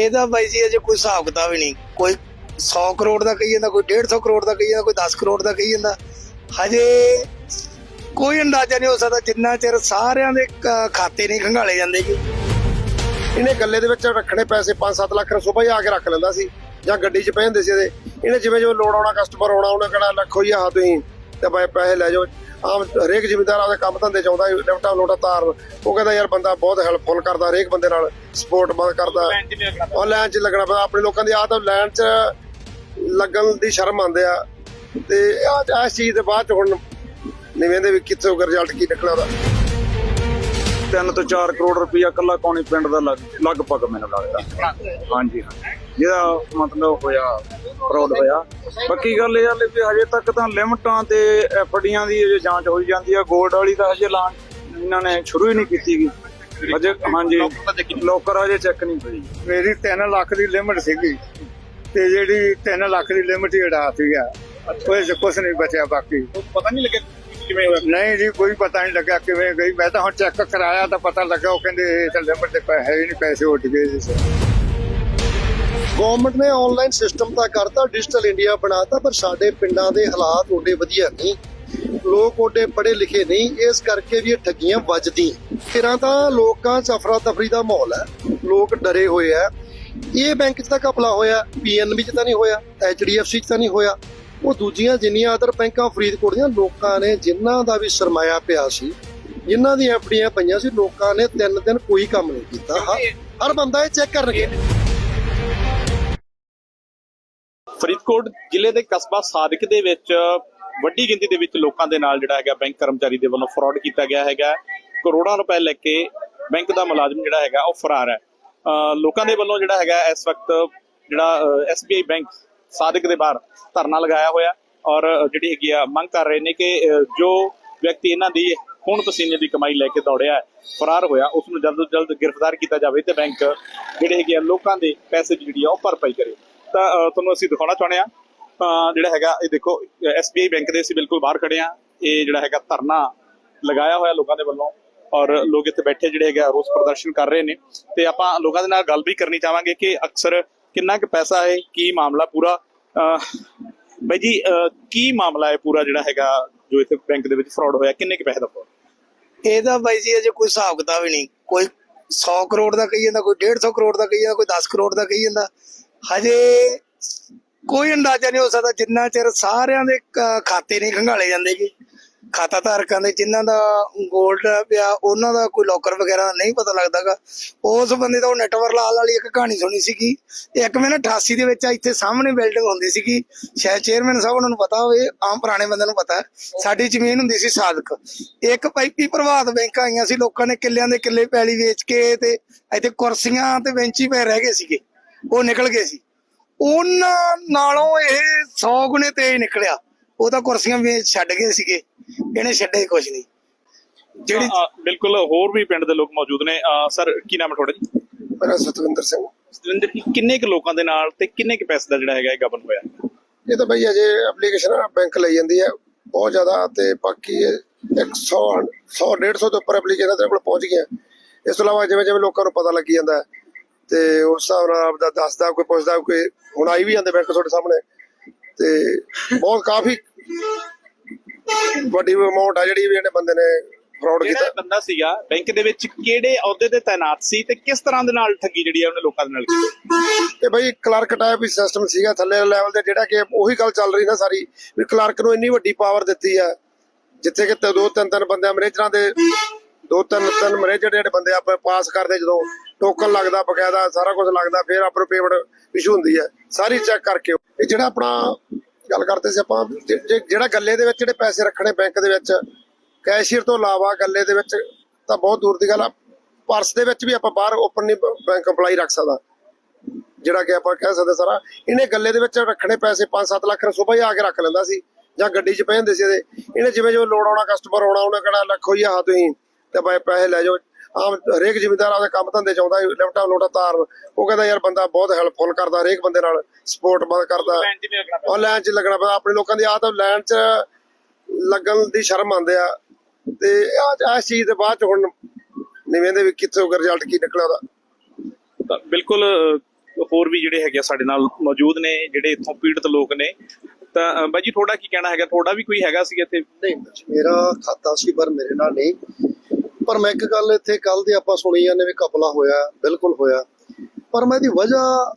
ਇਹਦਾ ਬਾਈ ਜੀ ਅਜੇ ਕੋਈ ਹਿਸਾਬ ਕਿਤਾਬ ਹੀ ਨਹੀਂ। ਕੋਈ 100 ਕਰੋੜ ਦਾ ਕਹੀ ਜਾਂਦਾ, ਕੋਈ 150 ਕਰੋੜ ਦਾ ਕਹੀ ਜਾਂਦਾ, ਕੋਈ 10 ਕਰੋੜ ਦਾ ਕਹੀ ਜਾਂਦਾ। ਹਜੇ ਕੋਈ ਅੰਦਾਜ਼ਾ ਨਹੀਂ ਹੋ ਸਕਦਾ, ਜਿੰਨਾ ਚਿਰ ਸਾਰਿਆਂ ਦੇ ਖਾਤੇ ਨਹੀਂ ਖੰਗਾਲੇ ਜਾਂਦੇ ਕਿ ਇਹਨੇ ਗੱਲੇ ਦੇ ਵਿੱਚ ਰੱਖਣੇ ਪੈਸੇ 5-7 ਲੱਖ ਰੁਪਏ ਆ ਕੇ ਰੱਖ ਲੈਂਦਾ ਸੀ, ਜਾਂ ਗੱਡੀ 'ਚ ਪਏ ਹੁੰਦੇ ਸੀ ਇਹਦੇ। ਇਹਨੇ ਜਿਵੇਂ ਜਿਵੇਂ ਲੋੜ ਆਉਣਾ ਕਸਟਮਰ ਆਉਣਾ, ਉਹਨੇ ਕਹਿਣਾ ਲੱਖੋ ਹੀ ਆ ਤੁਸੀਂ, ਤੇ ਬਾਈ ਪੈਸੇ ਲੈ ਜਾਓ। ਆਮ ਹਰੇਕ ਜ਼ਿਮੀਂਦਾਰ ਆਪਦੇ ਕੰਮ ਧੰਦੇ ਚ ਆਉਂਦਾ ਲਿਫਟਾਂ ਲੋਟਾ ਤਾਰ। ਉਹ ਕਹਿੰਦਾ ਯਾਰ ਬੰਦਾ ਬਹੁਤ ਹੈਲਪਫੁਲ ਕਰਦਾ ਹਰੇਕ ਬੰਦੇ ਨਾਲ ਸਪੋਰਟ ਬਹੁਤ ਕਰਦਾ। ਉਹ ਲਾਈਨ 'ਚ ਲੱਗਣਾ ਪੈਂਦਾ। ਆਪਣੇ ਲੋਕਾਂ ਦੀ ਆਦਤ ਲਾਈਨ 'ਚ ਲੱਗਣ ਦੀ ਸ਼ਰਮ ਆਉਂਦੇ ਆ। ਤੇ ਆ ਇਸ ਚੀਜ਼ ਦੇ ਬਾਅਦ 'ਚ ਹੁਣ ਨਿਵੇਂ ਦੇ ਵੀ ਕਿੱਥੋਂ ਰਿਜ਼ਲਟ ਕੀ ਨਿਕਲਿਆ ਉਹਦਾ 3 ਤੋਂ 4 ਕਰੋੜ ਰੁਪਇਆ ਕੱਲਾ ਕੌਣੀ ਪਿੰਡ ਦਾ ਲੱਗ- ਲਗਭਗ ਮੈਨੂੰ ਲੱਗਦਾ। ਹਾਂਜੀ ਹਾਂ ਜਿਹਦਾ ਮਤਲਬ ਹੋਇਆ ਫਰੋਡ ਹੋਇਆ। ਬਾਕੀ ਗੱਲ ਇਹ ਆ ਵੀ ਹਜੇ ਤੱਕ ਤਾਂ ਲਿਮਟਾਂ ਤੇ ਐਫਡੀਆਂ ਦੀ ਅਜੇ ਜਾਂਚ ਹੋਈ ਜਾਂਦੀ ਆ। ਗੋਲਡ ਵਾਲੀ ਤਾਂ ਹਜੇ ਲਾਂ ਇਹਨਾਂ ਨੇ ਸ਼ੁਰੂ ਹੀ ਨਹੀਂ ਕੀਤੀ ਗੀ। ਹਜੇ ਹਾਂਜੀ। ਲੋਕਰ ਹਜੇ ਚੈੱਕ ਨਹੀਂ ਹੋਈ। ਮੇਰੀ 3 ਲੱਖ ਦੀ ਲਿਮਟ ਸੀਗੀ ਤੇ ਜਿਹੜੀ 3 ਲੱਖ ਦੀ ਲਿਮਟ ਹੀ ਉਡਾਤੀ ਆ। ਚ ਕੁਝ ਨਹੀਂ ਬਚਿਆ ਬਾਕੀ। ਪਤਾ ਨਹੀਂ ਲੱਗਿਆ ਕਿਵੇਂ ਹੋਇਆ? ਨਹੀਂ ਜੀ ਕੋਈ ਪਤਾ ਨਹੀਂ ਲੱਗਾ ਕਿਵੇਂ ਗਈ। ਮੈਂ ਤਾਂ ਹੁਣ ਚੈੱਕ ਕਰਾਇਆ ਤਾਂ ਪਤਾ ਲੱਗਾ ਉਹ ਕਹਿੰਦੇ ਇਹ ਤਾਂ ਲਿਮਟ ਦੇ ਪੈਸੇ ਹੀ ਨਹੀਂ ਪੈਸੇ ਉੱਡ ਗਏ ਜੀ ਸਰ। ਗਵਰਨਮੈਂਟ ਨੇ ਆਨਲਾਈਨ ਸਿਸਟਮ ਤਾਂ ਕਰਤਾ ਡਿਜੀਟਲ ਇੰਡੀਆ ਬਣਾਤਾ ਪਰ ਸਾਡੇ ਪਿੰਡਾਂ ਦੇ ਹਾਲਾਤ ਓਡੇ ਵਧੀਆ ਨਹੀਂ। ਲੋਕ ਓਡੇ ਪੜ੍ਹੇ ਲਿਖੇ ਨਹੀਂ ਇਸ ਕਰਕੇ ਵੀ ਇਹ ਠੱਗੀਆਂ ਵੱਜਦੀਆਂ। ਫਿਰਾਂ ਤਾਂ ਲੋਕਾਂ 'ਚ ਅਫਰਾ ਤਫਰੀ ਦਾ ਮਾਹੌਲ ਹੈ। ਲੋਕ ਡਰੇ ਹੋਏ ਆ ਇਹ ਬੈਂਕ 'ਚ ਤਾਂ ਘਪਲਾ ਹੋਇਆ ਪੀਐਨਬੀ 'ਚ ਤਾਂ ਨਹੀਂ ਹੋਇਆ ਐਚਡੀਐਫਸੀ 'ਚ ਤਾਂ ਨਹੀਂ ਹੋਇਆ। ਉਹ ਦੂਜੀਆਂ ਜਿੰਨੀਆਂ ਅਦਰ ਬੈਂਕਾਂ ਫਰੀਦਕੋਟ ਦੀਆਂ ਲੋਕਾਂ ਨੇ ਜਿਨ੍ਹਾਂ ਦਾ ਵੀ ਸਰਮਾਇਆ ਪਿਆ ਸੀ ਜਿਨ੍ਹਾਂ ਦੀਆਂ ਐਫਡੀਆਂ ਪਈਆਂ ਸੀ, ਲੋਕਾਂ ਨੇ ਤਿੰਨ ਦਿਨ ਕੋਈ ਕੰਮ ਨਹੀਂ ਕੀਤਾ। ਹਰ- ਬੰਦਾ ਇਹ ਚੈੱਕ ਕਰਨਗੇ। ਫਰੀਦਕੋਟ ਜ਼ਿਲ੍ਹੇ ਦੇ ਕਸਬਾ ਸਾਦਿਕ ਦੇ ਵਿੱਚ ਵੱਡੀ ਗਿਣਤੀ ਦੇ ਵਿੱਚ ਲੋਕਾਂ ਦੇ ਨਾਲ ਜਿਹੜਾ ਹੈਗਾ ਬੈਂਕ ਕਰਮਚਾਰੀ ਦੇ ਵੱਲੋਂ ਫਰਾਡ ਕੀਤਾ ਗਿਆ ਹੈਗਾ। ਕਰੋੜਾਂ ਰੁਪਏ ਲੈ ਕੇ ਬੈਂਕ ਦਾ ਮੁਲਾਜ਼ਮ ਜਿਹੜਾ ਹੈਗਾ ਉਹ ਫਰਾਰ ਹੈ। ਲੋਕਾਂ ਦੇ ਵੱਲੋਂ ਜਿਹੜਾ ਹੈਗਾ ਇਸ ਵਕਤ ਜਿਹੜਾ ਐਸਬੀਆਈ ਬੈਂਕ ਸਾਦਿਕ ਦੇ ਬਾਹਰ ਧਰਨਾ ਲਗਾਇਆ ਹੋਇਆ ਔਰ ਜਿਹੜੀ ਹੈਗੀ ਆ ਮੰਗ ਕਰ ਰਹੇ ਨੇ ਕਿ ਜੋ ਵਿਅਕਤੀ ਇਹਨਾਂ ਦੀ ਖੂਨ ਪਸੀਨੇ ਦੀ ਕਮਾਈ ਲੈ ਕੇ ਦੌੜਿਆ ਫਰਾਰ ਹੋਇਆ ਉਸ ਨੂੰ ਜਲਦ ਤੋਂ ਜਲਦ ਗ੍ਰਿਫਤਾਰ ਕੀਤਾ ਜਾਵੇ ਤੇ ਬੈਂਕ ਜਿਹੜੇ ਹੈਗੇ ਆ ਲੋਕਾਂ ਦੇ ਪੈਸੇ ਜਿਹੜੀ ਆ ਉਹ ਭਰਪਾਈ ਕਰੇ। ਤਾਂ ਤੁਹਾਨੂੰ ਅਸੀਂ ਦਿਖਾਉਣਾ ਚਾਹੁੰਦੇ ਆ ਜਿਹੜਾ ਹੈਗਾ ਇਹ ਦੇਖੋ SBI ਬੈਂਕ ਦੇ ਅਸੀਂ ਬਿਲਕੁਲ ਬਾਹਰ ਖੜੇ ਆ ਇਹ ਜਿਹੜਾ ਹੈਗਾ ਧਰਨਾ ਲਗਾਇਆ ਹੋਇਆ ਲੋਕਾਂ ਦੇ ਵੱਲੋਂ ਔਰ ਲੋਕ ਇੱਥੇ ਬੈਠੇ ਜਿਹੜੇ ਹੈਗੇ ਆ, ਰੋਸ ਪ੍ਰਦਰਸ਼ਨ ਕਰ ਰਹੇ ਨੇ। ਤੇ ਆਪਾਂ ਲੋਕਾਂ ਦੇ ਨਾਲ ਗੱਲ ਵੀ ਕਰਨੀ ਚਾਹਾਂਗੇ ਕਿ ਅਕਸਰ ਕਿੰਨਾ ਕੁ ਪੈਸਾ ਹੈ, ਕੀ ਮਾਮਲਾ ਪੂਰਾ? ਬਾਈ ਜੀ ਕੀ ਮਾਮਲਾ ਹੈ ਪੂਰਾ ਜਿਹੜਾ ਹੈਗਾ ਜੋ ਇੱਥੇ ਬੈਂਕ ਦੇ ਵਿੱਚ ਫਰਾਡ ਹੋਇਆ? ਕਿੰਨੇ ਕੁ ਪੈਸੇ ਦਾ fraud? ਇਹਦਾ ਬਾਈ ਜੀ ਅਜੇ ਕੋਈ ਹਿਸਾਬ ਕਿਤਾਬ ਹੀ ਨਹੀਂ। ਕੋਈ 100 ਕਰੋੜ ਦਾ ਕਹੀ ਜਾਂਦਾ, ਕੋਈ 150 ਕਰੋੜ ਦਾ ਕਹੀ ਜਾਂਦਾ, ਕੋਈ 10 ਕਰੋੜ ਦਾ ਕਹੀ ਜਾਂਦਾ। ਹਜੇ ਕੋਈ ਅੰਦਾਜ਼ਾ ਨਹੀਂ ਹੋ ਸਕਦਾ, ਜਿੰਨਾ ਚਿਰ ਸਾਰਿਆਂ ਦੇ ਖਾਤੇ ਨਹੀਂ ਖੰਗਾਲੇ ਜਾਂਦੇ ਕਿ ਖਾਤਾ ਧਾਰਕਾਂ ਦੇ ਜਿਨ੍ਹਾਂ ਦਾ 골ਡ ਪਿਆ, ਉਹਨਾਂ ਦਾ ਕੋਈ ਲੋਕਰ ਵਗੈਰਾ ਦਾ ਨਹੀਂ ਪਤਾ ਲੱਗਦਾਗਾ। ਉਸ ਬੰਦੇ ਦਾ ਉਹ ਨੈਟਵਰ ਲਾਲ ਵਾਲੀ ਇੱਕ ਕਹਾਣੀ ਸੁਣੀ ਸੀਗੀ। ਇੱਕ ਮੈਂ ਨਾ 88 ਦੇ ਵਿੱਚ ਇੱਥੇ ਸਾਹਮਣੇ ਬਿਲਡਿੰਗ ਹੁੰਦੀ ਸੀਗੀ। ਸ਼ਾਇਦ ਚੇਅਰਮੈਨ ਸਾਹਿਬ ਉਹਨਾਂ ਨੂੰ ਪਤਾ ਹੋਵੇ, ਆਮ ਪੁਰਾਣੇ ਬੰਦਿਆਂ ਨੂੰ ਪਤਾ ਸਾਡੀ ਜ਼ਮੀਨ ਹੁੰਦੀ ਸੀ ਸਾਦਕ। ਇੱਕ ਪਾਈਪੀ ਪ੍ਰਭਾਤ ਬੈਂਕਾਂ ਆਈਆਂ ਸੀ, ਲੋਕਾਂ ਨੇ ਕਿੱਲਿਆਂ ਦੇ ਕਿੱਲੇ ਪੈਲੀ ਵੇਚ ਕੇ ਤੇ ਇੱਥੇ ਕੁਰਸੀਆਂ ਤੇ ਬੈਂਚੀ ਪਏ ਰਹਿ ਗਏ ਸੀਗੇ। ਉਹ ਨਿਕਲ ਗਏ ਸੀ। ਉਹਨਾਂ ਨਾਲੋਂ ਇਹ 100 ਗੁਣੇ ਤੇਜ਼ ਨਿਕਲਿਆ। ਉਹ ਤਾਂ ਕੁਰਸੀਆਂ ਵੇਚ ਛੱਡ ਗਏ ਸੀਗੇ ਇਹਨੇ ਛੱਡੇ ਕੁਝ ਨਹੀਂ। ਜਿਹੜੀ ਬਿਲਕੁਲ ਹੋਰ ਵੀ ਪਿੰਡ ਦੇ ਲੋਕ ਮੌਜੂਦ ਨੇ। ਸਰ ਕੀ ਨਾਮ ਹੈ ਤੁਹਾਡਾ ਜੀ? ਮੇਰਾ ਸਤਵਿੰਦਰ ਸਿੰਘ। ਸਤਿੰਦਰ ਜੀ ਕਿੰਨੇ ਕੁ ਲੋਕਾਂ ਦੇ ਨਾਲ ਤੇ ਕਿੰਨੇ ਕੁ ਪੈਸੇ ਦਾ ਜਿਹੜਾ ਹੈਗਾ ਇਹ ਗਬਨ ਹੋਇਆ? ਇਹ ਤਾਂ ਬਈ ਅਜੇ ਐਪਲੀਕੇਸ਼ਨ ਬੈਂਕ ਲਈ ਜਾਂਦੀ ਹੈ ਬਹੁਤ ਜ਼ਿਆਦਾ ਤੇ ਬਾਕੀ ਇਹ 100 100 150 ਤੋਂ ਉੱਪਰ ਐਪਲੀਕੇਸ਼ਨ ਤੇਰੇ ਕੋਲ ਪਹੁੰਚ ਗਈਆਂ। ਇਸ ਤੋਂ ਇਲਾਵਾ ਜਿਵੇਂ ਜਿਵੇਂ ਲੋਕਾਂ ਨੂੰ ਪਤਾ ਲੱਗੀ ਜਾਂਦਾ ਹੈ, ਤੇ ਉਸ ਹਿਸਾਬ ਨਾਲ ਆਪਦਾ ਦੱਸਦਾ ਕੋਈ ਪੁੱਛਦਾ ਕੋਈ ਹੁਣ ਆਈ ਵੀ ਜਾਂਦੇ ਬੈਂਕ ਤੁਹਾਡੇ ਸਾਹਮਣੇ। ਤੇ ਬਹੁਤ ਕਾਫੀ ਵੱਡੀ ਅਮਾਉਂਟ ਆ ਜਿਹੜੀ ਵੀ ਇਹਨੇ ਬੰਦੇ ਨੇ ਫਰਾਡ ਕੀਤਾ। ਜਿਹੜਾ ਬੰਦਾ ਸੀਗਾ ਬੈਂਕ ਦੇ ਵਿੱਚ ਕਿਹੜੇ ਅਹੁਦੇ ਤੇ ਤਾਇਨਾਤ ਸੀ ਤੇ ਕਿਸ ਤਰ੍ਹਾਂ ਦੇ ਨਾਲ ਠੱਗੀ ਜਿਹੜੀ ਹੈ ਉਹਨੇ ਲੋਕਾਂ ਦੇ ਨਾਲ ਕੀਤੀ? ਤੇ ਬਈ ਕਲਰਕ ਟਾਈਪ ਹੀ ਸਿਸਟਮ ਸੀਗਾ ਥੱਲੇ ਲੈਵਲ ਤੇ ਜਿਹੜਾ ਕਿ ਉਹੀ ਗੱਲ ਚੱਲ ਰਹੀ ਨਾ ਸਾਰੀ ਵੀ ਕਲਰਕ ਨੂੰ ਇੰਨੀ ਵੱਡੀ ਪਾਵਰ ਦਿੱਤੀ ਆ ਜਿੱਥੇ ਕਿ ਦੋ ਤਿੰਨ ਤਿੰਨ ਬੰਦੇ ਮੈਨੇਜਰਾਂ ਦੇ ਦੋ ਤਿੰਨ ਤਿੰਨ ਮੈਨੇਜਰ ਜਿਹੜੇ ਬੰਦੇ ਆਪਾਂ ਪਾਸ ਕਰਦੇ ਜਦੋਂ ਟੋਕਨ ਲੱਗਦਾ ਬਕਾਇਦਾ ਸਾਰਾ ਕੁਝ ਲੱਗਦਾ ਫਿਰ ਆਪਾਂ ਨੂੰ ਪੇਮੈਂਟ ਇਸ਼ੂ ਹੁੰਦੀ ਹੈ ਸਾਰੀ ਚੈੱਕ ਕਰਕੇ ਇਹ ਜਿਹੜਾ ਆਪਣਾ ਗੱਲ ਕਰਦੇ ਸੀ ਆਪਾਂ ਜਿਹੜਾ ਗੱਲੇ ਦੇ ਵਿੱਚ ਜਿਹੜੇ ਪੈਸੇ ਰੱਖਣੇ ਬੈਂਕ ਦੇ ਵਿੱਚ, ਕੈਸ਼ੀਅਰ ਤੋਂ ਇਲਾਵਾ ਗੱਲੇ ਦੇ ਵਿੱਚ ਤਾਂ ਬਹੁਤ ਦੂਰ ਦੀ ਗੱਲ ਆ, ਪਰਸ ਦੇ ਵਿੱਚ ਵੀ ਆਪਾਂ ਬਾਹਰ ਓਪਨ ਨਹੀਂ ਬੈਂਕ EMPLOYEE ਰੱਖ ਸਕਦਾ। ਜਿਹੜਾ ਕਿ ਆਪਾਂ ਕਹਿ ਸਕਦੇ ਸਾਰਾ, ਇਹਨੇ ਗੱਲੇ ਦੇ ਵਿੱਚ ਰੱਖਣੇ ਪੈਸੇ 5-7 ਲੱਖ ਰੁਪਏ ਆ ਕੇ ਰੱਖ ਲੈਂਦਾ ਸੀ, ਜਾਂ ਗੱਡੀ 'ਚ ਪਏ ਹੁੰਦੇ ਸੀ ਇਹਦੇ। ਇਹਨੇ ਜਿਵੇਂ ਜਿਵੇਂ ਲੋੜ ਆਉਣਾ ਕਸਟਮਰ ਆਉਣਾ, ਉਹਨੇ ਕਹਿਣਾ ਲੱਖੋ ਹੀ ਆ ਤੁਸੀਂ, ਤੇ ਬਾਈ ਪੈਸੇ ਲੈ ਜਾਓ ਆਮ ਹਰੇਕ ਜ਼ਿਮੀਂਦਾਰ ਆਪਦੇ ਕੰਮ ਧੰਦੇ 'ਚ ਆਉਂਦਾ ਲੋਟਾ ਤਾਰ। ਉਹ ਕਹਿੰਦਾ ਯਾਰ ਬੰਦਾ ਬਹੁਤ ਹੈਲਪਫੁਲ ਕਰਦਾ ਹਰੇਕ ਬੰਦੇ ਨਾਲ ਸਪੋਰਟ ਬਹੁਤ ਕਰਦਾ। ਉਹ ਲਾਈਨ 'ਚ ਲੱਗਣਾ ਪੈਂਦਾ। ਆਪਣੇ ਲੋਕਾਂ ਦੀ ਆਦਤ ਲਾਈਨ 'ਚ ਲੱਗਣ ਦੀ ਸ਼ਰਮ ਆਉਂਦੇ ਆ। ਤੇ ਆ ਇਸ ਚੀਜ਼ ਦੇ ਬਾਅਦ 'ਚ ਹੁਣ ਨਿਵੇਂ ਦੇ ਵੀ ਕਿੱਥੋਂ ਰਿਜ਼ਲਟ ਕੀ ਨਿਕਲਿਆ ਉਹਦਾ। ਬਿਲਕੁਲ ਹੋਰ ਵੀ ਜਿਹੜੇ ਹੈਗੇ ਸਾਡੇ ਨਾਲ ਮੌਜੂਦ ਨੇ ਜਿਹੜੇ ਇੱਥੋਂ ਪੀੜਤ ਲੋਕ ਨੇ। ਤਾਂ ਬਾਈ ਜੀ ਤੁਹਾਡਾ ਕੀ ਕਹਿਣਾ ਹੈਗਾ? ਤੁਹਾਡਾ ਵੀ ਕੋਈ ਹੈਗਾ ਸੀ ਇੱਥੇ? ਨਹੀਂ ਮੇਰਾ ਖਾਤਾ ਸੀ ਪਰ ਮੇਰੇ ਨਾਲ ਨਹੀਂ। ਪਰ ਮੈਂ ਇੱਕ ਗੱਲ ਇੱਥੇ ਕੱਲ ਦੀ ਆਪਾਂ ਸੁਣੀ ਜਾਂਦੇ ਵੀ ਕਪਲਾ ਹੋਇਆ ਬਿਲਕੁਲ ਹੋਇਆ। ਪਰ ਮੈਂ ਇਹਦੀ ਵਜ੍ਹਾ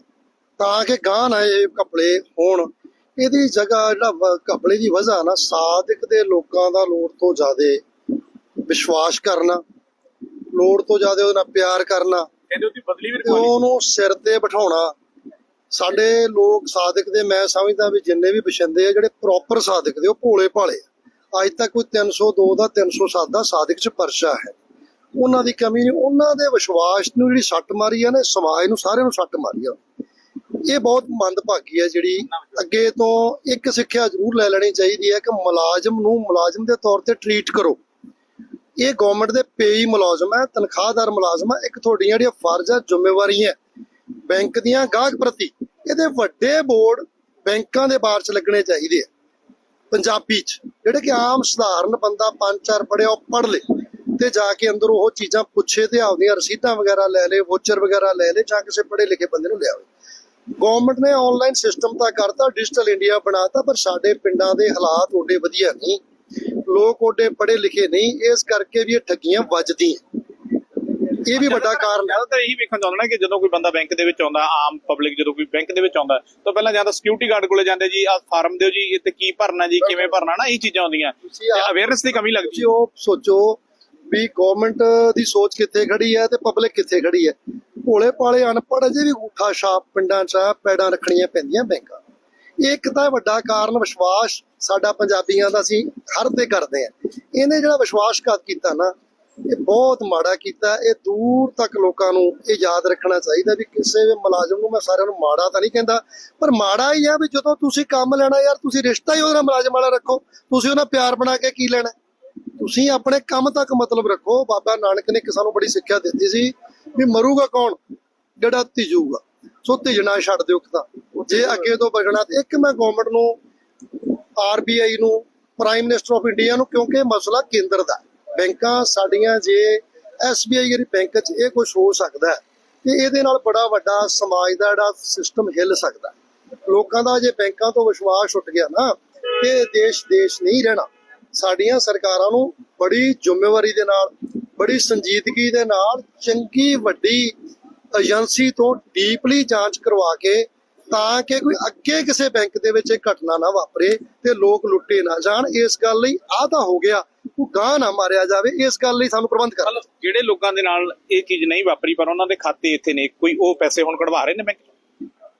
ਤਾਂ ਕਿ ਗਾਂ ਨਾ ਇਹ ਕਪੜੇ ਹੋਣ ਇਹਦੀ ਜਗ੍ਹਾ ਜਿਹੜਾ ਕਪੜੇ ਦੀ ਵਜ੍ਹਾ ਨਾ ਸਾਦਿਕ ਦੇ ਲੋਕਾਂ ਦਾ ਲੋੜ ਤੋਂ ਜ਼ਿਆਦੇ ਵਿਸ਼ਵਾਸ ਕਰਨਾ ਲੋੜ ਤੋਂ ਜ਼ਿਆਦੇ ਉਹਦੇ ਨਾਲ ਪਿਆਰ ਕਰਨਾ ਕਹਿੰਦੇ ਉਹਦੀ ਬਦਲੀ ਵੀ ਤੇ ਉਹਨੂੰ ਸਿਰ ਤੇ ਬਿਠਾਉਣਾ। ਸਾਡੇ ਲੋਕ ਸਾਧਕ ਦੇ ਮੈਂ ਸਮਝਦਾ ਵੀ ਜਿੰਨੇ ਵੀ ਬਸ਼ਿੰਦੇ ਆ ਜਿਹੜੇ ਪ੍ਰੋਪਰ ਸਾਧਕ ਦੇ ਉਹ ਭੋਲੇ ਭਾਲੇ ਆ। ਅੱਜ ਤੱਕ ਕੋਈ 302 ਦਾ 307 ਦਾ ਸਾਧਕ ਚ ਪਰਚਾ ਹੈ। ਉਹਨਾਂ ਦੀ ਕਮੀ ਨਹੀਂ, ਉਹਨਾਂ ਦੇ ਵਿਸ਼ਵਾਸ ਨੂੰ ਜਿਹੜੀ ਸੱਟ ਮਾਰੀ ਆ ਨਾ ਸਮਾਜ ਨੂੰ ਸਾਰਿਆਂ ਨੂੰ ਸੱਟ ਮਾਰੀ ਆ। ਇਹ ਬਹੁਤ ਮੰਦਭਾਗੀ ਹੈ ਜਿਹੜੀ ਅੱਗੇ ਤੋਂ ਇੱਕ ਸਿੱਖਿਆ ਜ਼ਰੂਰ ਲੈ ਲੈਣੀ ਚਾਹੀਦੀ ਹੈ ਕਿ ਮੁਲਾਜ਼ਮ ਨੂੰ ਮੁਲਾਜ਼ਮ ਦੇ ਤੌਰ ਤੇ ਟਰੀਟ ਕਰੋ। ਇਹ ਗਵਰਨਮੈਂਟ ਦੇ ਪੇਈ ਮੁਲਾਜ਼ਮ ਹੈ ਤਨਖਾਹਦਾਰ ਮੁਲਾਜ਼ਮ ਹੈ ਇੱਕ ਤੁਹਾਡੀਆਂ ਜਿਹੜੀਆਂ ਫਰਜ਼ ਜ਼ਿੰਮੇਵਾਰੀਆਂ ਬੈਂਕ ਦੀਆਂ ਗਾਹਕ ਪ੍ਰਤੀ ਇਹਦੇ ਵੱਡੇ ਬੋਰਡ ਬੈਂਕਾਂ ਦੇ ਬਾਰ ਚ ਲੱਗਣੇ ਚਾਹੀਦੇ ਆ। ਪੰਜਾਬੀ ਚ, ਜਿਹੜੇ ਕਿ ਆਮ ਸਧਾਰਨ ਬੰਦਾ ਪੰਜ ਚਾਰ ਪੜਿਆ ਉਹ ਪੜ ਲੇ। ਤੇ ਜਾ ਕੇ ਅੰਦਰ ਉਹ ਚੀਜ਼ਾਂ ਪੁੱਛੇ ਤੇ ਆਪਦੀਆਂ ਰਸੀਦਾਂ ਵਗੈਰਾ ਲੈ ਲੇ ਵੋਚਰ ਵਗੈਰਾ ਲੈ ਲੇ ਜਾਂ ਕਿਸੇ ਪੜੇ ਲਿਖੇ ਬੰਦੇ ਨੂੰ ਲਿਆਵੇ ਗਵਰਨਮੈਂਟ ਨੇ ਆਨਲਾਈਨ ਸਿਸਟਮ ਤਾਂ ਕਰਤਾ ਡਿਜੀਟਲ ਇੰਡੀਆ ਬਣਾਤਾ ਪਰ ਸਾਡੇ ਪਿੰਡਾਂ ਦੇ ਹਾਲਾਤ ਓਡੇ ਵਧੀਆ ਨਹੀਂ। ਲੋਕ ਓਡੇ ਪੜੇ ਲਿਖੇ ਨਹੀਂ ਇਸ ਕਰਕੇ ਵੀ ਇਹ ਠੱਗੀਆਂ ਵੱਜਦੀਆਂ। ਇਹ ਵੀ ਵੱਡਾ ਕਾਰਨ ਹੈ। ਜ਼ਿਆਦਾਤਰ ਇਹੀ ਵੇਖਣ ਆਉਂਦਾ ਨਾ ਕਿ ਜਦੋਂ ਕੋਈ ਬੰਦਾ ਬੈਂਕ ਦੇ ਵਿੱਚ ਆਉਂਦਾ ਆਮ ਪਬਲਿਕ ਜਦੋਂ ਕੋਈ ਬੈਂਕ ਦੇ ਵਿੱਚ ਆਉਂਦਾ ਤਾਂ ਪਹਿਲਾਂ ਜਾਂਦਾ ਸਿਕਿਉਰਿਟੀ ਗਾਰਡ ਕੋਲੇ ਜਾਂਦੇ ਜੀ ਆ ਫਾਰਮ ਦਿਓ ਜੀ ਇਹ ਤੇ ਕੀ ਭਰਨਾ ਜੀ ਕਿਵੇਂ ਭਰਨਾ ਨਾ ਇਹ ਚੀਜ਼ਾਂ ਆਉਂਦੀਆਂ ਅਵੇਅਰਨੈਸ ਦੀ ਕਮੀ ਲੱਗਦੀ। ਉਹ ਸੋਚੋ ਵੀ ਗਵਰਨਮਿੰਟ ਦੀ ਸੋਚ ਕਿੱਥੇ ਖੜੀ ਹੈ ਤੇ ਪਬਲਿਕ ਕਿੱਥੇ ਖੜੀ ਹੈ। ਭੋਲੇ ਪਾਲੇ ਅਨਪੜ੍ਹ ਅਜੇ ਵੀ ਗੂਠਾ ਛਾਪ ਪਿੰਡਾਂ 'ਚ ਪੈੜਾਂ ਰੱਖਣੀਆਂ ਪੈਂਦੀਆਂ ਬੈਂਕਾਂ। ਇਹ ਇੱਕ ਤਾਂ ਵੱਡਾ ਕਾਰਨ ਵਿਸ਼ਵਾਸ ਸਾਡਾ ਪੰਜਾਬੀਆਂ ਦਾ ਸੀ ਹਰ ਤੇ ਕਰਦੇ ਆ ਇਹਨੇ ਜਿਹੜਾ ਵਿਸ਼ਵਾਸਘਾਤ ਕੀਤਾ ਨਾ, ਇਹ ਬਹੁਤ ਮਾੜਾ ਕੀਤਾ। ਇਹ ਦੂਰ ਤੱਕ ਲੋਕਾਂ ਨੂੰ ਇਹ ਯਾਦ ਰੱਖਣਾ ਚਾਹੀਦਾ ਵੀ ਕਿਸੇ ਵੀ ਮੁਲਾਜ਼ਮ ਨੂੰ ਮੈਂ ਸਾਰਿਆਂ ਨੂੰ ਮਾੜਾ ਤਾਂ ਨਹੀਂ ਕਹਿੰਦਾ, ਪਰ ਮਾੜਾ ਹੀ ਆ ਵੀ ਜਦੋਂ ਤੁਸੀਂ ਕੰਮ ਲੈਣਾ ਯਾਰ, ਤੁਸੀਂ ਰਿਸ਼ਤਾ ਹੀ ਉਹਦੇ ਨਾਲ ਮੁਲਾਜ਼ਮ ਵਾਲਾ ਰੱਖੋ। ਤੁਸੀਂ ਉਹਨਾਂ ਪਿਆਰ ਬਣਾ ਕੇ ਕੀ ਲੈਣਾ? ਤੁਸੀਂ ਆਪਣੇ ਕੰਮ ਤੱਕ ਮਤਲਬ ਰੱਖੋ। ਬਾਬਾ ਨਾਨਕ ਨੇ ਕਿ ਸਾਨੂੰ ਬੜੀ ਸਿੱਖਿਆ ਦਿੱਤੀ ਸੀ ਵੀ ਮਰੂਗਾ ਕੌਣ? ਜਿਹੜਾ ਤਿਜੂਗਾ ਸੋ ਤਿਜਣਾ ਛੱਡ ਦਿਓ ਤਾਂ। ਜੇ ਅੱਗੇ ਤੋਂ ਬਚਣਾ ਤੇ ਇੱਕ ਮੈਂ ਗਵਰਨਮੈਂਟ ਨੂੰ ਆਰਬੀਆਈ ਨੂੰ ਪ੍ਰਾਈਮ ਮਿਨਿਸਟਰ ਆਫ ਇੰਡੀਆ ਨੂੰ, ਕਿਉਂਕਿ ਮਸਲਾ ਕੇਂਦਰ ਦਾ ਬੈਂਕਾਂ ਸਾਡੀਆਂ ਜੇ ਐਸਬੀਆਈ ਜਿਹੜੀ ਬੈਂਕ 'ਚ ਇਹ ਕੁਝ ਹੋ ਸਕਦਾ ਤੇ ਇਹਦੇ ਨਾਲ ਬੜਾ ਵੱਡਾ ਸਮਾਜ ਦਾ ਜਿਹੜਾ ਸਿਸਟਮ ਹਿੱਲ ਸਕਦਾ ਲੋਕਾਂ ਦਾ ਜੇ ਬੈਂਕਾਂ ਤੋਂ ਵਿਸ਼ਵਾਸ ਉੱਠ ਗਿਆ ਨਾ, ਤੇ ਦੇਸ਼ ਦੇਸ਼ ਨਹੀਂ ਰਹਿਣਾ। ਸਾਡੀਆਂ ਸਰਕਾਰਾਂ ਨੂੰ ਬੜੀ ਜ਼ਿੰਮੇਵਾਰੀ ਦੇ ਨਾਲ ਬੜੀ ਸੰਜੀਦਗੀ ਦੇ ਨਾਲ ਚੰਗੀ ਵੱਡੀ ਏਜੰਸੀ ਤੋਂ ਡੀਪਲੀ ਜਾਂਚ ਕਰਵਾ ਕੇ ਤਾਂ ਕਿ ਕੋਈ ਅੱਗੇ ਕਿਸੇ ਬੈਂਕ ਦੇ ਵਿੱਚ ਇਹ ਘਟਨਾ ਨਾ ਵਾਪਰੇ ਤੇ ਲੋਕ ਲੁੱਟੇ ਨਾ ਜਾਣ ਇਸ ਗੱਲ ਲਈ ਆਹ ਤਾਂ ਹੋ ਗਿਆ ਉਹ ਗਾਹ ਨਾ ਮਾਰਿਆ ਜਾਵੇ ਇਸ ਗੱਲ ਲਈ ਸਾਨੂੰ ਪ੍ਰਬੰਧ ਮਤਲਬ ਜਿਹੜੇ ਲੋਕਾਂ ਦੇ ਨਾਲ ਇਹ ਚੀਜ਼ ਨਹੀਂ ਵਾਪਰੀ ਪਰ ਉਹਨਾਂ ਦੇ ਖਾਤੇ ਇੱਥੇ ਨੇ ਕੋਈ ਉਹ ਪੈਸੇ ਹੁਣ ਕਢਵਾ ਰਹੇ ਨੇ ਬੈਂਕ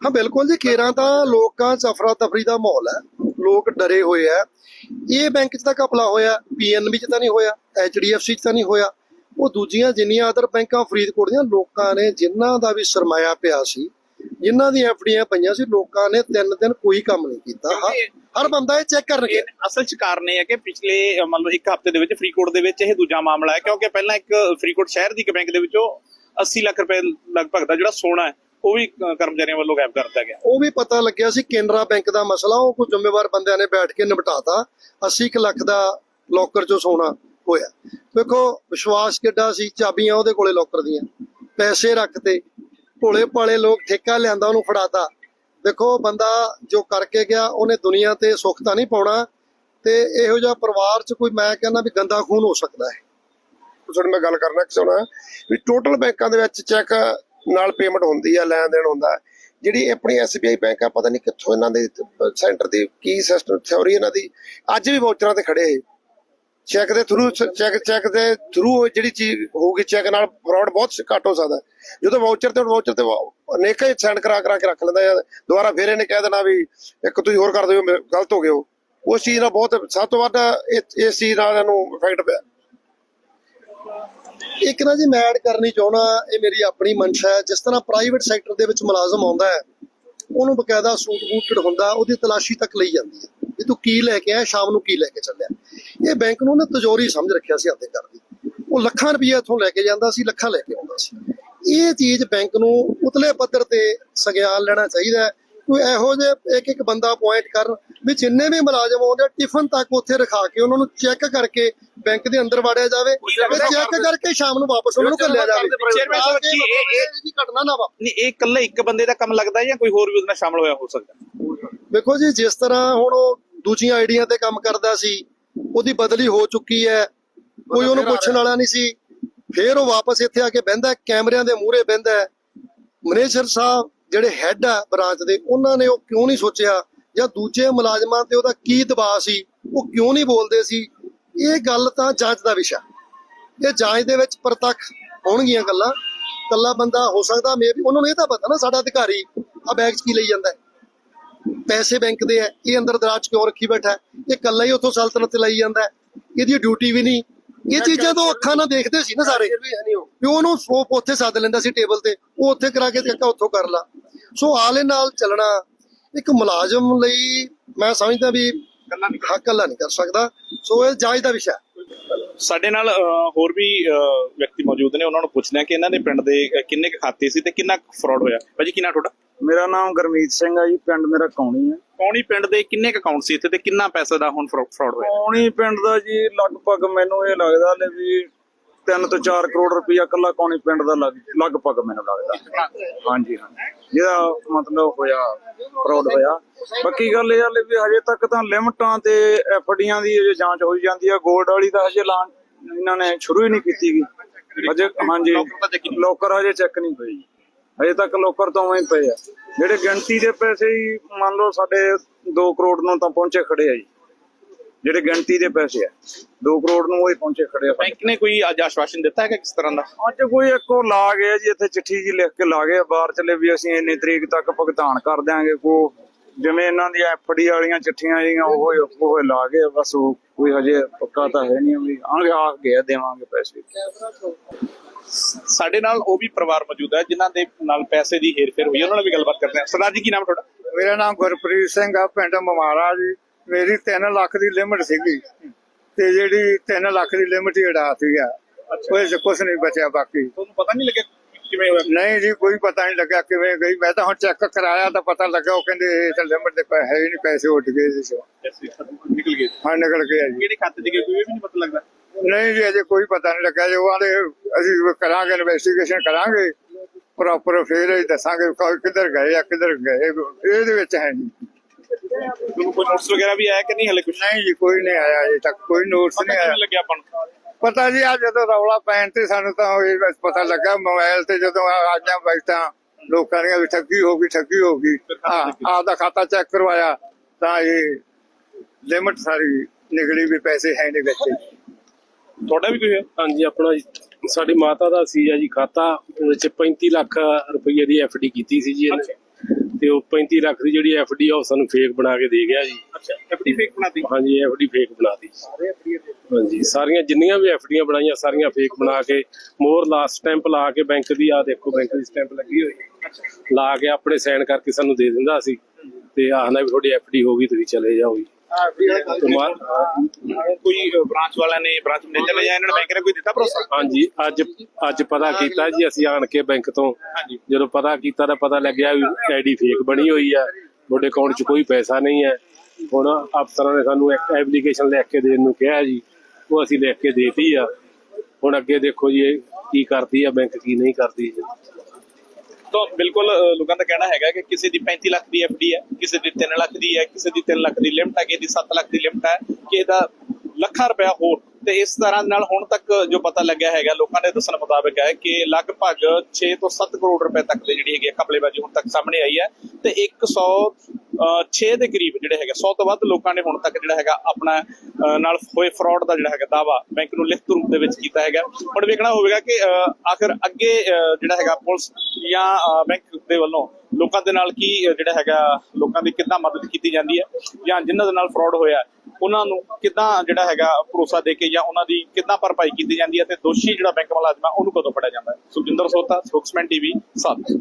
ਹਾਂ ਬਿਲਕੁਲ ਜੀ ਕੇਰਾਂ ਤਾਂ ਲੋਕਾਂ 'ਚ ਅਫਰਾ ਤਫਰੀ ਦਾ ਮਾਹੌਲ ਹੈ। ਲੋਕ ਡਰੇ ਹੋਏ ਆ। ਇਹ ਬੈਂਕ 'ਚ ਤਾਂ ਘਪਲਾ ਹੋਇਆ ਪੀਐਨਬੀ 'ਚ ਤਾਂ ਨਹੀਂ ਹੋਇਆ ਐਚਡੀਐਫਸੀ 'ਚ ਤਾਂ ਨਹੀਂ ਹੋਇਆ। ਉਹ ਦੂਜੀਆਂ ਜਿੰਨੀਆਂ ਅਦਰ ਬੈਂਕਾਂ ਫਰੀਦਕੋਟ ਦੀਆਂ ਲੋਕਾਂ ਨੇ ਜਿਨ੍ਹਾਂ ਦਾ ਵੀ ਸਰਮਾਇਆ ਪਿਆ ਸੀ ਜਿਨ੍ਹਾਂ ਦੀਆਂ ਐਫਡੀਆਂ ਪਈਆਂ ਸੀ ਲੋਕਾਂ ਨੇ ਤਿੰਨ ਦਿਨ ਕੋਈ ਕੰਮ ਨਹੀਂ ਕੀਤਾ। ਹਰ ਬੰਦਾ ਇਹ ਚੈੱਕ ਕਰਨਗੇ। ਇਹ ਅਸਲ ਚ ਕਾਰਨ ਇਹ ਹੈ ਕਿ ਪਿਛਲੇ ਮੰਨ ਲਓ ਇੱਕ ਹਫ਼ਤੇ ਦੇ ਵਿੱਚ ਫਰੀਦਕੋਟ ਦੇ ਵਿੱਚ ਇਹ ਦੂਜਾ ਮਾਮਲਾ ਹੈ ਕਿਉਂਕਿ ਪਹਿਲਾਂ ਇੱਕ ਫਰੀਦਕੋਟ ਸ਼ਹਿਰ ਦੀ ਇੱਕ ਬੈਂਕ ਦੇ ਵਿੱਚੋਂ 80 ਲੱਖ ਰੁਪਏ ਲਗਭਗ ਦਾ ਜਿਹੜਾ ਸੋਨਾ ਹੈ ਉਹ ਵੀ ਕਰਮਚਾਰੀਆਂ ਵੱਲੋਂ ਗਾਇਬ ਕਰ ਦਿੱਤਾ ਗਿਆ। ਉਹ ਵੀ ਪਤਾ ਲੱਗਿਆ ਸੀ ਕੇਨਰਾ ਬੈਂਕ ਦਾ ਮਸਲਾ ਉਹ ਕੋਈ ਜ਼ਿੰਮੇਵਾਰ ਬੰਦਿਆਂ ਨੇ ਬੈਠ ਕੇ ਨਿਪਟਾਤਾ 80 ਕੁ ਲੱਖ ਦਾ ਲੋਕਰ ਚੋਂ ਸੋਨਾ ਹੋਇਆ। ਵੇਖੋ ਵਿਸ਼ਵਾਸ ਕਿੱਡਾ ਸੀ ਚਾਬੀਆਂ ਉਹਦੇ ਕੋਲੇ ਲੋਕਰ ਦੀਆਂ। ਪੈਸੇ ਰੱਖਤੇ ਭੋਲੇ ਭਾਲੇ ਲੋਕ ਠੇਕਾ ਲਿਆਂਦਾ ਉਹਨੂੰ ਫੜਾਤਾ ਦੇਖੋ ਬੰਦਾ ਜੋ ਕਰਕੇ ਗਿਆ ਉਹਨੇ ਦੁਨੀਆ ਤੇ ਸੁੱਖ ਤਾਂ ਨਹੀਂ ਪਾਉਣਾ। ਤੇ ਇਹੋ ਜਿਹਾ ਪਰਿਵਾਰ 'ਚ ਕੋਈ ਮੈਂ ਕਹਿੰਦਾ ਵੀ ਗੰਦਾ ਖੂਨ ਹੋ ਸਕਦਾ ਹੈ। ਤੁਹਾਡੇ ਮੈਂ ਗੱਲ ਕਰਨਾ ਚਾਹੁੰਦਾ ਵੀ ਟੋਟਲ ਬੈਂਕਾਂ ਦੇ ਵਿੱਚ ਚੈੱਕ ਨਾਲ ਪੇਮੈਂਟ ਹੁੰਦੀ ਆ, ਲੈਣ ਦੇਣ ਹੁੰਦਾ। ਹੈ। ਜਿਹੜੀ ਆਪਣੀ ਐਸਬੀਆਈ ਬੈਂਕ ਆ, ਪਤਾ ਨਹੀਂ ਕਿੱਥੋਂ ਇਹਨਾਂ ਦੇ ਸੈਂਟਰ ਦੀ ਕੀ ਸਿਸਟਮ ਥਿਉਰੀ ਇਹਨਾਂ ਦੀ। ਅੱਜ ਵੀ ਵਾਊਚਰਾਂ ਤੇ ਖੜੇ ਚੈੱਕ ਦੇ ਥਰੂ ਚੈੱਕ ਚੈੱਕ ਦੇ ਥਰੂ ਜਿਹੜੀ ਚੀਜ਼ ਹੋਊਗੀ ਚੈੱਕ ਨਾਲ ਫਰਾਡ ਬਹੁਤ ਘੱਟ ਹੋ ਸਕਦਾ। ਜਦੋਂ ਵਾਊਚਰ ਤੇ ਵਾਊਚਰ ਤੇ ਅਨੇਕਾਂ ਹੀ ਸੈਂਡ ਕਰਾ ਕਰਾ ਕੇ ਰੱਖ ਲੈਂਦਾ ਹੈ ਦੁਬਾਰਾ ਫਿਰ ਇਹਨੇ ਕਹਿ ਦੇਣਾ ਵੀ ਇੱਕ ਤੁਸੀਂ ਹੋਰ ਕਰ ਦਿਓ ਗਲਤ ਹੋ ਗਏ ਹੋ। ਉਸ ਚੀਜ਼ ਨਾਲ ਬਹੁਤ, ਸਭ ਤੋਂ ਵੱਧ ਇਸ ਚੀਜ਼ ਨਾਲ ਇਹਨੂੰ ਇਫੈਕਟ ਪਿਆ। ਇੱਕ ਨਾ ਜੀ ਮੈਂ ਐਡ ਕਰਨੀ ਚਾਹਣਾ ਇਹ ਮੇਰੀ ਆਪਣੀ ਮਨਸ਼ਾ ਹੈ। ਜਿਸ ਤਰ੍ਹਾਂ ਪ੍ਰਾਈਵੇਟ ਸੈਕਟਰ ਦੇ ਵਿੱਚ ਮੁਲਾਜ਼ਮ ਆਉਂਦਾ ਹੈ, ਉਹਨੂੰ ਬਕਾਇਦਾ ਸੂਟ ਬੂਟਡ ਹੁੰਦਾ, ਉਹਦੀ ਤਲਾਸ਼ੀ ਤੱਕ ਲਈ ਜਾਂਦੀ ਹੈ। ਵੀ ਤੂੰ ਕੀ ਲੈ ਕੇ ਆਇਆ, ਸ਼ਾਮ ਨੂੰ ਕੀ ਲੈ ਕੇ ਚੱਲਿਆ? ਇਹ ਬੈਂਕ ਨੂੰ ਨਾ ਤਜੋਰੀ ਸਮਝ ਰੱਖਿਆ ਸੀ ਆਪਦੇ ਘਰ ਦੀ। ਉਹ ਲੱਖਾਂ ਰੁਪਏ ਇੱਥੋਂ ਲੈ ਕੇ ਜਾਂਦਾ ਸੀ, ਲੱਖਾਂ ਲੈ ਕੇ ਆਉਂਦਾ ਸੀ। ਇਹ ਚੀਜ਼ ਬੈਂਕ ਨੂੰ ਉਤਲੇ ਪੱਧਰ ਤੇ ਸੰਗਿਆਨ ਲੈਣਾ ਚਾਹੀਦਾ ਹੈ। ਕੋਈ ਇਹੋ ਜਿਹੇ ਇੱਕ ਇੱਕ ਬੰਦਾ ਅਪਾਇੰਟ ਕਰਨ ਵੀ ਜਿੰਨੇ ਵੀ ਮੁਲਾਜ਼ਮ ਆਉਂਦੇ ਟਿਫਨ ਤੱਕ ਉੱਥੇ ਰਖਾ ਕੇ ਉਹਨਾਂ ਨੂੰ ਚੈੱਕ ਕਰਕੇ ਬੈਂਕ ਦੇ ਅੰਦਰ ਵਾੜਿਆ ਜਾਵੇ ਤੇ ਚੈੱਕ ਕਰਕੇ ਸ਼ਾਮ ਨੂੰ ਵਾਪਸ ਉਹਨਾਂ ਨੂੰ ਘੱਲਿਆ ਜਾਵੇ। ਚੇਅਰਮੈਨ ਸਾਹਿਬ, ਕੀ ਇਹ- ਇਹ- ਇਹ ਘਟਨਾ ਨਾ ਵਾਪਰੇ ਨਹੀਂ ਇਹ ਇਕੱਲੇ ਇੱਕ ਬੰਦੇ ਦਾ ਕੰਮ ਲੱਗਦਾ ਜਾਂ ਕੋਈ ਹੋਰ ਵੀ ਉਹਦੇ ਨਾਲ ਸ਼ਾਮਲ ਹੋਇਆ ਹੋ ਸਕਦਾ? ਵੇਖੋ ਜੀ ਜਿਸ ਤਰ੍ਹਾਂ ਹੁਣ ਉਹ ਦੂਜੀਆਂ ਆਈਡੀਆਂ ਤੇ ਕੰਮ ਕਰਦਾ ਸੀ ਉਹਦੀ ਬਦਲੀ ਹੋ ਚੁੱਕੀ ਹੈ ਕੋਈ ਉਹਨੂੰ ਪੁੱਛਣ ਵਾਲਾ ਨਹੀਂ ਸੀ। ਫੇਰ ਉਹ ਵਾਪਸ ਇੱਥੇ ਆ ਕੇ ਬਹਿੰਦਾ ਕੈਮਰਿਆਂ ਦੇ ਮੂਹਰੇ ਬਹਿੰਦਾ। ਮੈਨੇਜਰ ਸਾਹਿਬ ਜਿਹੜੇ ਹੈੱਡ ਆ ਬ੍ਰਾਂਚ ਦੇ ਉਹਨਾਂ ਨੇ ਉਹ ਕਿਉਂ ਨਹੀਂ ਸੋਚਿਆ? ਜਾਂ ਦੂਜੇ ਮੁਲਾਜ਼ਮਾਂ ਤੇ ਉਹਦਾ ਕੀ ਦਬਾਅ ਸੀ? ਉਹ ਕਿਉਂ ਨਹੀਂ ਬੋਲਦੇ ਸੀ? ਇਹ ਗੱਲ ਤਾਂ ਜਾਂਚ ਦਾ ਵਿਸ਼ਾ। ਇਹ ਜਾਂਚ ਦੇ ਵਿੱਚ ਪ੍ਰਤੱਖ ਹੋਣਗੀਆਂ ਗੱਲਾਂ। ਕੱਲਾ ਬੰਦਾ ਹੋ ਸਕਦਾ ਮੇ ਉਹਨਾਂ ਨੂੰ ਇਹ ਤਾਂ ਪਤਾ ਨਾ ਸਾਡਾ ਅਧਿਕਾਰੀ ਆ ਬੈਗ 'ਚ ਕੀ ਲਈ ਜਾਂਦਾ ਪੈਸੇ ਬੈਂਕ ਦੇ ਹੈ ਇਹ ਅੰਦਰ ਦਰਾਜ ਕਿਉਂ ਰੱਖੀ ਬੈਠਾ? ਇਹ ਕੱਲਾ ਹੀ ਉੱਥੋਂ ਸਲਤਨਤ ਲਈ ਜਾਂਦਾ। ਇਹਦੀ ਡਿਊਟੀ ਵੀ ਨਹੀਂ। ਇਹ ਚੀਜ਼ਾਂ ਤੋਂ ਅੱਖਾਂ ਨਾਲ ਦੇਖਦੇ ਸੀ ਨਾ ਸਾਰੇ। ਵੀ ਉਹਨੂੰ ਉਹ ਉੱਥੇ ਸੱਦ ਲੈਂਦਾ ਸੀ ਟੇਬਲ ਤੇ ਉਹ ਉੱਥੇ ਕਰਾ ਕੇ ਕਾਕਾ ਉੱਥੋਂ ਕਰ ਲਾ। ਸੋ ਆਲੇ ਨਾਲ ਚੱਲਣਾ ਇੱਕ ਮੁਲਾਜ਼ਮ ਲਈ ਮੈਂ ਸਮਝਦਾ ਵੀ ਹਾਂ ਕੱਲਾ ਨਹੀਂ ਕਰ ਸਕਦਾ। ਸੋ ਇਹ ਜਾਂਚ ਦਾ ਵਿਸ਼ਾ। ਸਾਡੇ ਨਾਲ ਹੋਰ ਵੀ ਵਿਅਕਤੀ ਮੌਜੂਦ ਨੇ ਉਹਨਾਂ ਨੂੰ ਪੁੱਛਦੇ ਆ ਕਿ ਇਹਨਾਂ ਦੇ ਪਿੰਡ ਦੇ ਕਿੰਨੇ ਕੁ ਖਾਤੇ ਸੀ ਤੇ ਕਿੰਨਾ ਫਰਾਡ ਹੋਇਆ? ਭਾਜੀ ਕੀ ਨਾਂ ਤੁਹਾਡਾ? ਮੇਰਾ ਨਾਮ ਗਰਮੀਤ ਸਿੰਘ ਆ ਜੀ ਪਿੰਡ ਮੇਰਾ ਕੌਣੀ ਹੈ ਕੌਣੀ ਪਿੰਡ ਦੇ ਕਿੰਨੇ ਕੁ ਅਕਾਊਂਟ ਸੀ ਇੱਥੇ ਤੇ ਕਿੰਨਾ ਪੈਸੇ ਦਾ ਹੁਣ ਫਰਾਡ ਹੋਇਆ? ਕੌਣੀ ਪਿੰਡ ਦਾ ਜੀ ਲਗਭਗ ਮੈਨੂੰ ਇਹ ਲੱਗਦਾ ਲੈ ਵੀ 3 ਤੋਂ 4 ਕਰੋੜ ਰੁਪਇਆ ਕੱਲਾ ਕੌਣੀ ਪਿੰਡ ਦਾ ਲੱਗ ਲਗਭਗ ਮੈਨੂੰ ਲੱਗਦਾ। ਹਾਂਜੀ ਹਾਂ ਜਿਹਦਾ ਮਤਲਬ ਹੋਇਆ ਫਰਾਡ ਹੋਇਆ। ਬਾਕੀ ਗੱਲ ਇਹ ਆ ਲੈ ਵੀ ਹਜੇ ਤੱਕ ਤਾਂ ਲਿਮਟਾਂ ਤੇ ਐਫਡੀਆਂ ਦੀ ਅਜੇ ਜਾਂਚ ਹੋਈ ਜਾਂਦੀ ਆ। ਗੋਲਡ ਵਾਲੀ ਤਾਂ ਹਜੇ ਲਾਂ ਇਹਨਾਂ ਨੇ ਸ਼ੁਰੂ ਹੀ ਨਹੀਂ ਕੀਤੀ ਗੀ। ਹਜੇ ਹਾਂਜੀ। ਲੋਕਰ ਹਜੇ ਚੈੱਕ ਨਹੀਂ ਹੋਈ। ਹਜੇ ਤੱਕ ਲੋਕਰ ਤਾਂ ਉਵੇਂ ਪਏ ਆ। ਜਿਹੜੇ ਗਿਣਤੀ ਦੇ ਪੈਸੇ ਹੀ ਮੰਨ ਲਓ ਸਾਡੇ 2 ਕਰੋੜ ਨੂੰ ਤਾਂ ਪਹੁੰਚੇ ਖੜੇ ਆ ਜੀ। ਜਿਹੜੇ ਗਿਣਤੀ ਦੇ ਪੈਸੇ ਆ 2 ਕਰੋੜ ਨੂੰ ਉਹ ਹੀ ਪਹੁੰਚੇ ਖੜੇ ਆ ਬੈਂਕ ਨੇ ਕੋਈ ਅੱਜ ਆਸ਼ਵਾਸਨ ਦਿੱਤਾ ਹੈ ਕਿ ਕਿਸ ਤਰ੍ਹਾਂ ਦਾ? ਅੱਜ ਕੋਈ ਇੱਕੋ ਲਾ ਗਿਆ ਜੀ ਇੱਥੇ ਚਿੱਠੀ ਜੀ ਲਿਖ ਕੇ ਲਾ ਗਏ ਆ ਬਾਹਰ ਚਲੇ ਵੀ ਅਸੀਂ ਇੰਨੀ ਤਰੀਕ ਤੱਕ ਭੁਗਤਾਨ ਕਰ ਦਿਆਂਗੇ ਕੋ ਜਿਵੇਂ ਇਹਨਾਂ ਦੀਆਂ ਐਫਡੀ ਵਾਲੀਆਂ ਚਿੱਠੀਆਂ ਜੀਆਂ ਉਹ ਹੀ- ਉਹ ਹੀ ਲਾ ਗਏ ਬਸ ਉਹ ਕੋਈ ਹਜੇ ਪੱਕਾ ਤਾਂ ਹੈ ਨਹੀਂ ਵੀ ਆਂਗੇ ਆ ਗਏ ਆ, ਦੇਵਾਂਗੇ ਪੈਸੇ। ਸਾਡੇ ਨਾਲ ਉਹ ਵੀ ਪਰਿਵਾਰ ਮੌਜੂਦ ਹੈ ਜਿਨ੍ਹਾਂ ਦੇ ਨਾਲ ਪੈਸੇ ਦੀ ਹੇਰਫੇਰ ਹੋਈ ਹੈ, ਉਹਨਾਂ ਨਾਲ ਵੀ ਗੱਲਬਾਤ ਕਰਦੇ ਹਾਂ। ਸਰਦਾਰ ਜੀ ਕੀ ਨਾਮ ਤੁਹਾਡਾ? ਮੇਰਾ ਨਾਮ ਗੁਰਪ੍ਰੀਤ ਸਿੰਘ ਆ ਪਿੰਡ ਮਮਾਰਾ ਜੀ। ਮੇਰੀ 3 ਲੱਖ ਦੀ ਲਿਮਟ ਸੀਗੀ ਤੇ ਜਿਹੜੀ 3 ਲੱਖ ਦੀ ਲਿਮਟ ਹੀ ਉਡਾਤੀ ਆ। ਚ ਕੁਝ ਨਹੀਂ ਬਚਿਆ ਬਾਕੀ। ਤੁਹਾਨੂੰ ਪਤਾ ਨਹੀਂ ਲੱਗਿਆ ਕਿਵੇਂ ਹੋਇਆ? ਨਹੀਂ ਜੀ ਕੋਈ ਪਤਾ ਨਹੀਂ ਲੱਗਾ ਕਿਵੇਂ ਗਈ। ਮੈਂ ਤਾਂ ਹੁਣ ਚੈੱਕ ਕਰਾਇਆ ਤਾਂ ਪਤਾ ਲੱਗਾ ਉਹ ਕਹਿੰਦੇ ਇਹ ਤਾਂ ਲਿਮਟ ਦੇ ਪੈਸੇ ਹੈ ਹੀ ਨਹੀਂ ਪੈਸੇ ਉੱਡ ਗਏ ਜੀ। ਪੈਸੇ ਨਿਕਲ ਗਏ। ਹਾਂ ਨਿਕਲ ਗਏ ਜੀ। ਕਿਹੜੇ ਖਾਤੇ ਦੀ ਗਏ? ਕੋਈ ਵੀ ਨਹੀਂ ਪਤਾ ਲੱਗਦਾ? ਨਹੀਂ ਜੀ ਅਜੇ ਕੋਈ ਪਤਾ ਨਹੀਂ ਲੱਗਾ ਜੀ ਉਹ ਆਂਦੇ ਅਸੀਂ ਕਰਾਂਗੇ ਇਨਵੈਸਟੀਗੇਸ਼ਨ ਕਰਾਂਗੇ ਪ੍ਰੋਪਰ ਫੇਰ ਹੀ ਦੱਸਾਂਗੇ ਕਿੱਧਰ ਗਏ ਆ ਕਿੱਧਰ ਗਏ। ਇਹਦੇ ਵਿੱਚ ਹੈ ਨਹੀਂ। ਕੋਈ ਨੋਟਸ ਵਗੈਰਾ ਵੀ ਆਇਆ ਕਿ ਨਹੀਂ ਹਲੇ ਕੁਝ ਨਹੀਂ ਜੀ ਕੋਈ ਨਹੀਂ ਆਇਆ ਅਜੇ ਤੱਕ ਕੋਈ ਨੋਟਸ ਪਤਾ ਨਹੀਂ ਆਇਆ। ਲੱਗਿਆ ਆਪਾਂ ਨੂੰ? ਪਤਾ ਜੀ ਆ ਜਦੋਂ ਰੌਲਾ ਪੈਣ ਤੇ ਸਾਨੂੰ ਤਾਂ ਇਹ ਬਸ ਪਤਾ ਲੱਗਾ ਮੋਬਾਈਲ ਤੇ ਜਦੋਂ ਆ ਆਜਾਂ ਬੈਠਾਂ ਲੋਕਾਂ ਦੀਆਂ ਵੀ ਠੱਗੀ ਹੋ ਗਈ ਠੱਗੀ ਹੋ ਗਈ। ਹਾਂ ਆਪਦਾ ਖਾਤਾ ਚੈੱਕ ਕਰਵਾਇਆ ਤਾਂ ਇਹ ਲਿਮਟ ਸਾਰੀ ਨਿਕਲੀ ਵੀ ਪੈਸੇ ਹੈ ਨਹੀਂ ਵਿੱਚ। ਤੁਹਾਡਾ ਵੀ ਕੋਈ ਹੋਇਆ ਹਾਂਜੀ ਆਪਣਾ ਸਾਡੀ ਮਾਤਾ ਦਾ ਸੀ ਆ ਜੀ ਖਾਤਾ ਉਹਦੇ ਚ 35 ਲੱਖ ਰੁਪਏ ਦੀ ਐਫਡੀ ਕੀਤੀ ਸੀ ਜੀ ਇਹਨੇ। ਤੇ ਉਹ 35 ਲੱਖ ਦੀ ਜਿਹੜੀ ਐਫਡੀ ਆ ਉਹ ਸਾਨੂੰ ਫੇਕ ਬਣਾ ਕੇ ਦੇ ਗਿਆ ਜੀ। ਅੱਛਾ ਐਫਡੀ ਫੇਕ ਬਣਾਤੀ ਹਾਂਜੀ ਐਫਡੀ ਫੇਕ ਬਣਾਤੀ ਹਾਂਜੀ ਸਾਰੀਆਂ ਜਿੰਨੀਆਂ ਵੀ ਐਫਡੀਆਂ ਬਣਾਈਆਂ ਸਾਰੀਆਂ ਫੇਕ ਬਣਾ ਕੇ ਮੋਰ ਲਾ ਸਟੈਂਪ ਲਾ ਕੇ ਬੈਂਕ ਦੀ ਆ ਦੇਖੋ ਬੈਂਕ ਦੀ ਸਟੈਂਪ ਲੱਗੀ ਹੋਈ। ਹੈ ਲਾ ਕੇ ਆਪਣੇ ਸਾਈਨ ਕਰਕੇ ਸਾਨੂੰ ਦੇ ਦਿੰਦਾ ਸੀ। ਤੇ ਆਖਦਾ ਵੀ ਤੁਹਾਡੀ ਐਫਡੀ ਹੋ ਗਈ ਤੁਸੀਂ ਚਲੇ ਜਾਓ ਜੀ। ਕੋਈ ਬ੍ਰਾਂਚ ਵਾਲਿਆਂ ਨੇ ਬ੍ਰਾਂਚ ਮੈਨੇਜਰ ਨੇ ਜਾਂ ਇਹਨਾਂ ਨੇ ਬੈਂਕ ਨੇ ਕੋਈ ਦਿੱਤਾ ਭਰੋਸਾ? ਹਾਂਜੀ ਅੱਜ ਅੱਜ ਪਤਾ ਕੀਤਾ ਜੀ ਅਸੀਂ ਆਣ ਕੇ ਬੈਂਕ ਤੋਂ। ਹਾਂਜੀ। ਜਦੋਂ ਪਤਾ ਕੀਤਾ ਤਾਂ ਪਤਾ ਲੱਗਿਆ ਵੀ ਆਈਡੀ ਫੇਕ ਬਣੀ ਹੋਈ ਆ। ਤੁਹਾਡੇ ਅਕਾਊਂਟ 'ਚ ਕੋਈ ਪੈਸਾ ਨਹੀਂ ਹੈ। ਹੁਣ ਅਫਸਰਾਂ ਨੇ ਸਾਨੂੰ ਇੱਕ ਐਪਲੀਕੇਸ਼ਨ ਲਿਖ ਕੇ ਦੇਣ ਨੂੰ ਕਿਹਾ ਜੀ ਉਹ ਅਸੀਂ ਲਿਖ ਕੇ ਦੇਤੀ ਆ। ਹੁਣ ਅੱਗੇ ਦੇਖੋ ਜੀ ਕੀ ਕਰਦੀ ਆ ਬੈਂਕ ਕੀ ਨਹੀਂ ਕਰਦੀ। ਤਾਂ ਬਿਲਕੁਲ ਲੋਕਾਂ ਦਾ ਕਹਿਣਾ ਹੈਗਾ ਕਿ ਕਿਸੇ ਦੀ 35 ਲੱਖ ਦੀ ਐਫਡੀ ਹੈ, ਕਿਸੇ ਦੀ 3 ਲੱਖ ਦੀ ਹੈ, ਕਿਸੇ ਦੀ 3 ਲੱਖ ਦੀ ਲਿਮਟ ਹੈ, ਕਿਸੇ ਦੀ 7 ਲੱਖ ਦੀ ਲਿਮਟ ਹੈ, ਕਿ ਇਹਦਾ ਲੱਖਾਂ ਰੁਪਇਆ ਹੋਰ। ਤੇ ਇਸ ਤਰ੍ਹਾਂ ਨਾਲ ਹੁਣ ਤੱਕ ਜੋ ਪਤਾ ਲੱਗਿਆ ਹੈਗਾ ਲੋਕਾਂ ਦੇ ਦੱਸਣ ਮੁਤਾਬਕ ਹੈ ਕਿ ਲਗਭਗ 6 ਤੋਂ 7 ਕਰੋੜ ਰੁਪਏ ਤੱਕ ਦੇ ਜਿਹੜੀ ਹੈਗੀ ਹੈ ਹੁਣ ਤੱਕ ਸਾਹਮਣੇ ਆਈ ਹੈ ਤੇ 106 ਦੇ ਕਰੀਬ ਜਿਹੜੇ ਹੈਗੇ 100 ਤੋਂ ਵੱਧ ਲੋਕਾਂ ਨੇ ਹੁਣ ਤੱਕ ਜਿਹੜਾ ਹੈਗਾ ਆਪਣਾ ਨਾਲ ਹੋਏ ਫਰਾਡ ਦਾ ਜਿਹੜਾ ਹੈਗਾ ਦਾਵਾ ਬੈਂਕ ਨੂੰ ਲਿਖਤ ਰੂਪ ਦੇ ਵਿੱਚ ਕੀਤਾ ਹੈਗਾ। ਹੁਣ ਵੇਖਣਾ ਹੋਵੇਗਾ ਕਿ ਅ, ਆਖਰ ਅੱਗੇ ਜਿਹੜਾ ਹੈਗਾ ਪੁਲਿਸ ਜਾਂ ਬੈਂਕ ਦੇ ਵੱਲੋਂ ਲੋਕਾਂ ਦੇ ਨਾਲ ਕੀ ਜਿਹੜਾ ਹੈਗਾ ਲੋਕਾਂ ਦੀ ਕਿੱਦਾਂ ਮਦਦ ਕੀਤੀ ਜਾਂਦੀ ਹੈ ਜਾਂ ਜਿਨ੍ਹਾਂ ਦੇ ਨਾਲ ਫਰਾਡ ਹੋਇਆ ਉਹਨਾਂ ਨੂੰ ਕਿੱਦਾਂ ਜਿਹੜਾ ਹੈਗਾ ਭਰੋਸਾ ਦੇ ਕੇ ਜਾਂ ਉਹਨਾਂ ਦੀ ਕਿੱਦਾਂ ਭਰਪਾਈ ਕੀਤੀ ਜਾਂਦੀ ਹੈ ਤੇ ਦੋਸ਼ੀ ਜਿਹੜਾ ਬੈਂਕ ਮੁਲਾਜ਼ਮ ਹੈ ਉਹਨੂੰ ਕਦੋਂ ਫੜਿਆ ਜਾਂਦਾ ਹੈ? ਸੁਖਜਿੰਦਰ ਸੋਤਾ ਸਪੋਕਸਮੈਨ ਟੀਵੀ ਸਾਥ